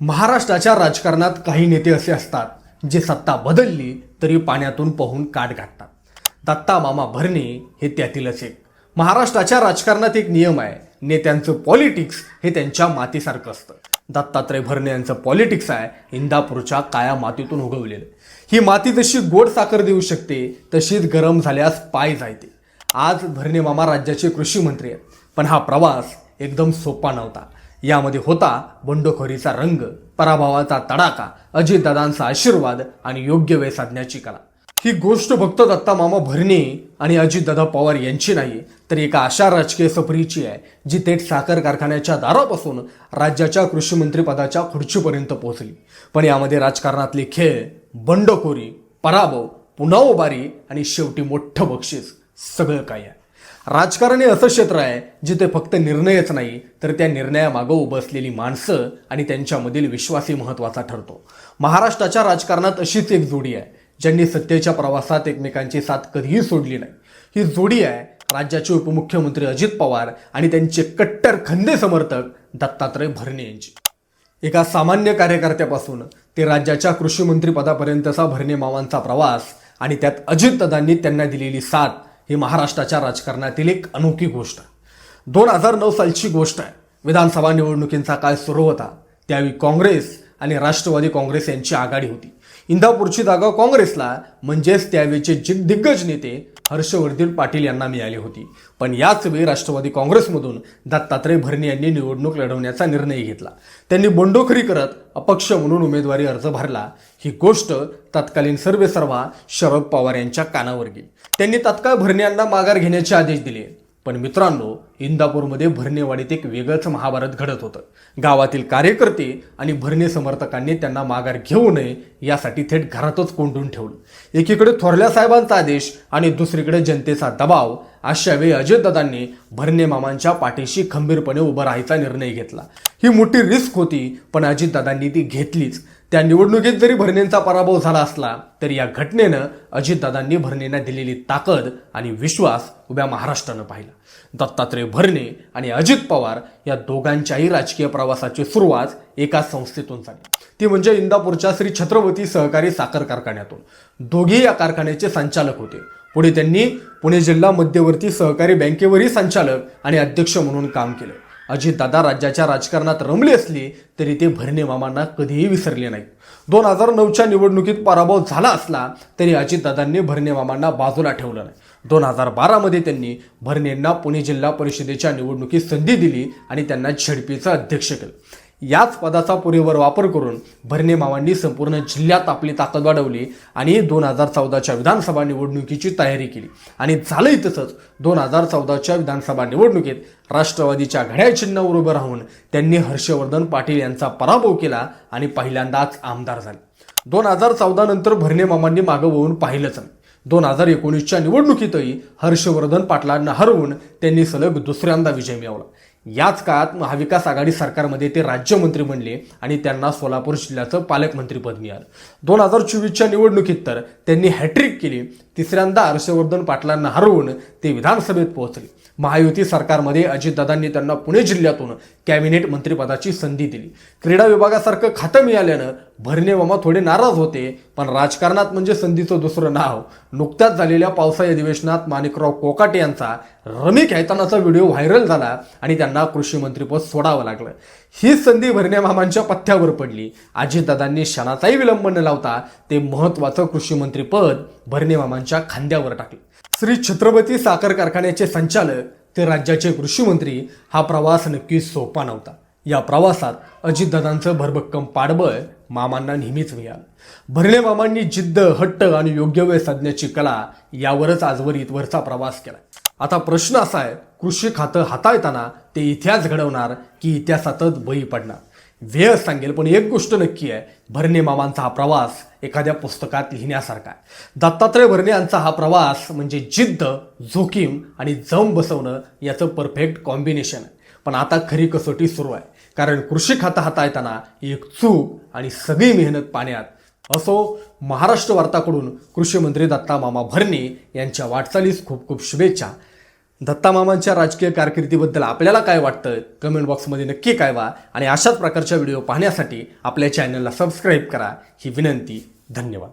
महाराष्ट्राच्या राजकारणात काही नेते असे असतात जे सत्ता बदलली तरी पाण्यातून पाहून काठ गाठतात दत्ता मामा भरणे हे त्यातीलच एक. महाराष्ट्राच्या राजकारणात एक नियम आहे नेत्यांचं पॉलिटिक्स हे त्यांच्या मातीसारखं असतं. दत्तात्रय भरणे यांचं पॉलिटिक्स आहे इंदापूरच्या काया मातीतून उगवलेलं. ही माती जशी गोड साखर देऊ शकते तशीच गरम झाल्यास पाय जायते. आज भरणे मामा राज्याचे कृषी मंत्री आहेत पण हा प्रवास एकदम सोपा नव्हता. यामध्ये होता बंडखोरीचा रंग पराभवाचा तडाखा अजितदादांचा आशीर्वाद आणि योग्य वेळ साधण्याची कला. ही गोष्ट फक्त दत्ता मामा भरणे आणि अजितदादा पवार यांची नाही तर एका अशा राजकीय सफरीची आहे जी थेट साखर कारखान्याच्या दारापासून राज्याच्या कृषीमंत्रीपदाच्या खुर्चीपर्यंत पोहोचली. पण यामध्ये राजकारणातले खेळ बंडखोरी पराभव पुन्हा उभारी आणि शेवटी मोठं बक्षीस सगळं काही आहे. राजकारण हे असं क्षेत्र आहे जिथे फक्त निर्णयच नाही तर त्या निर्णयामागं उभं असलेली माणसं आणि त्यांच्यामधील विश्वासही महत्त्वाचा ठरतो. महाराष्ट्राच्या राजकारणात अशीच एक जोडी आहे ज्यांनी सत्तेच्या प्रवासात एकमेकांची साथ कधीही सोडली नाही. ही जोडी आहे राज्याचे उपमुख्यमंत्री अजित पवार आणि त्यांचे कट्टर खंदे समर्थक दत्तात्रय भरणे यांची. एका सामान्य कार्यकर्त्यापासून ते राज्याच्या कृषी मंत्री पदापर्यंतचा भरणे मावांचा प्रवास आणि त्यात अजितदादांनी त्यांना दिलेली साथ ही महाराष्ट्राच्या राजकारणातील एक अनोखी गोष्ट आहे. दोन हजार नऊ सालची गोष्ट आहे. विधानसभा निवडणुकींचा काळ सुरू होता. त्यावेळी काँग्रेस आणि राष्ट्रवादी काँग्रेस यांची आघाडी होती. इंदापूरची जागा काँग्रेसला म्हणजेच त्यावेळचे दिग्गज नेते हर्षवर्धन पाटील यांना मिळाली होती. पण याच वेळी राष्ट्रवादी काँग्रेसमधून दत्तात्रय भरणे यांनी निवडणूक लढवण्याचा निर्णय घेतला. त्यांनी बंडोखरी करत अपक्ष म्हणून उमेदवारी अर्ज भरला. ही गोष्ट तत्कालीन सर्वेसर्वा शरद पवार यांच्या कानावर गेली. त्यांनी तत्काळ भरणे यांना माघार घेण्याचे आदेश दिले. पण मित्रांनो इंदापूरमध्ये भरणेवाडीत एक वेगळंच महाभारत घडत होतं. गावातील कार्यकर्ते आणि भरणे समर्थकांनी त्यांना माघार घेऊ नये यासाठी थेट घरातच कोंडून ठेवलं. एकीकडे थोरल्या साहेबांचा आदेश आणि दुसरीकडे जनतेचा दबाव अशा वेळी अजितदादांनी भरणे मामांच्या पाठीशी खंबीरपणे उभं राहायचा निर्णय घेतला. ही मोठी रिस्क होती पण अजितदादांनी ती घेतलीच. त्या निवडणुकीत जरी भरणेंचा पराभव झाला असला तरी या घटनेनं अजितदादांनी भरणेंना दिलेली ताकद आणि विश्वास उभ्या महाराष्ट्रानं पाहिला. दत्तात्रय भरणे आणि अजित पवार या दोघांच्याही राजकीय प्रवासाची सुरुवात एका संस्थेतून झाली. ती म्हणजे इंदापूरच्या श्री छत्रपती सहकारी साखर कारखान्यातून. दोघेही या कारखान्याचे संचालक होते. पुढे त्यांनी पुणे जिल्हा मध्यवर्ती सहकारी बँकेवरही संचालक आणि अध्यक्ष म्हणून काम केलं. अजितदादा राज्याच्या राजकारणात रमले असले तरी ते भरणे मामांना कधीही विसरले नाही दोन हजार नऊच्या निवडणुकीत पराभव झाला असला तरी अजितदादांनी भरणे मामांना बाजूला ठेवलं नाही. दोन हजार बारामध्ये त्यांनी भरणेंना पुणे जिल्हा परिषदेच्या निवडणुकीत संधी दिली आणि त्यांना झेडपीचं अध्यक्ष केलं. याच पदाचा पुरेवर वापर करून भरणे मामांनी संपूर्ण जिल्ह्यात आपली ताकद वाढवली आणि दोन हजार चौदाच्या विधानसभा निवडणुकीची तयारी केली. आणि झालंही तसंच दोन हजार चौदाच्या विधानसभा निवडणुकीत राष्ट्रवादीच्या घड्याळ चिन्हावर उभं राहून त्यांनी हर्षवर्धन पाटील यांचा पराभव केला आणि पहिल्यांदाच आमदार झाले. दोन हजार चौदा नंतर भरणे मामांनी मागं वळून पाहिलंच नाही. दोन हजार एकोणीसच्या निवडणुकीतही हर्षवर्धन पाटलांना हरवून त्यांनी सलग दुसऱ्यांदा विजय मिळवला. याच काळात महाविकास आघाडी सरकारमध्ये ते राज्यमंत्री बनले आणि त्यांना सोलापूर जिल्ह्याचं पालकमंत्रीपद मिळालं. दोन हजार चोवीसच्या निवडणुकीत तर त्यांनी हॅट्रिक केली. तिसऱ्यांदा हर्षवर्धन पाटलांना हरवून ते विधानसभेत पोहोचले. महायुती सरकारमध्ये अजितदादांनी त्यांना पुणे जिल्ह्यातून कॅबिनेट मंत्रिपदाची संधी दिली. क्रीडा विभागासारखं खातं मिळाल्यानं भरणे मामा थोडे नाराज होते पण राजकारणात म्हणजे संधीचं दुसरं नाव. नुकत्याच झालेल्या पावसाळी अधिवेशनात माणिकराव कोकाटे यांचा रमी खेळतानाचा व्हिडिओ व्हायरल झाला आणि त्यांना कृषी मंत्रीपद सोडावं लागलं. ही संधी भरणे मामांच्या पथ्यावर पडली. अजितदादांनी क्षणाचाही विलंब न लावता ते महत्वाचं कृषी मंत्रीपद भरणे मामांच्या खांद्यावर टाकलं. श्री छत्रपती साखर कारखान्याचे संचालक ते राज्याचे कृषीमंत्री हा प्रवास नक्कीच सोपा नव्हता. या प्रवासात अजितदादांचं भरभक्कम पाठबळ मामांना नेहमीच मिळालं. भरणे मामांनी जिद्द हट्ट आणि योग्य वेळ साधण्याची कला यावरच आजवर इतवरचा प्रवास केला. आता प्रश्न असा आहे कृषी खातं हाताळताना ते इतिहास घडवणार की इतिहासातच बळी पडणार? वेळ सांगेल पण एक गोष्ट नक्की आहे. भरणे मामांचा हा प्रवास एखाद्या पुस्तकात लिहिण्यासारखा आहे. दत्तात्रय भरणे यांचा हा प्रवास म्हणजे जिद्द जोखीम आणि जम बसवणं याचं परफेक्ट कॉम्बिनेशन आहे. पण आता खरी कसोटी सुरू आहे. कारण कृषी खातं हाताळताना एक चूक आणि सगळी मेहनत पाण्यात. असो महाराष्ट्र वार्ताकडून कृषी मंत्री दत्ता मामा भरणे यांच्या वाटचालीस खूप खूप शुभेच्छा. दत्तामामांच्या राजकीय कारकिर्दीबद्दल आपल्याला काय वाटतं? कमेंट बॉक्समध्ये नक्की कळवा आणि अशाच प्रकारच्या व्हिडिओ पाहण्यासाठी आपल्या चॅनलला सबस्क्राईब करा. ही विनंती धन्यवाद.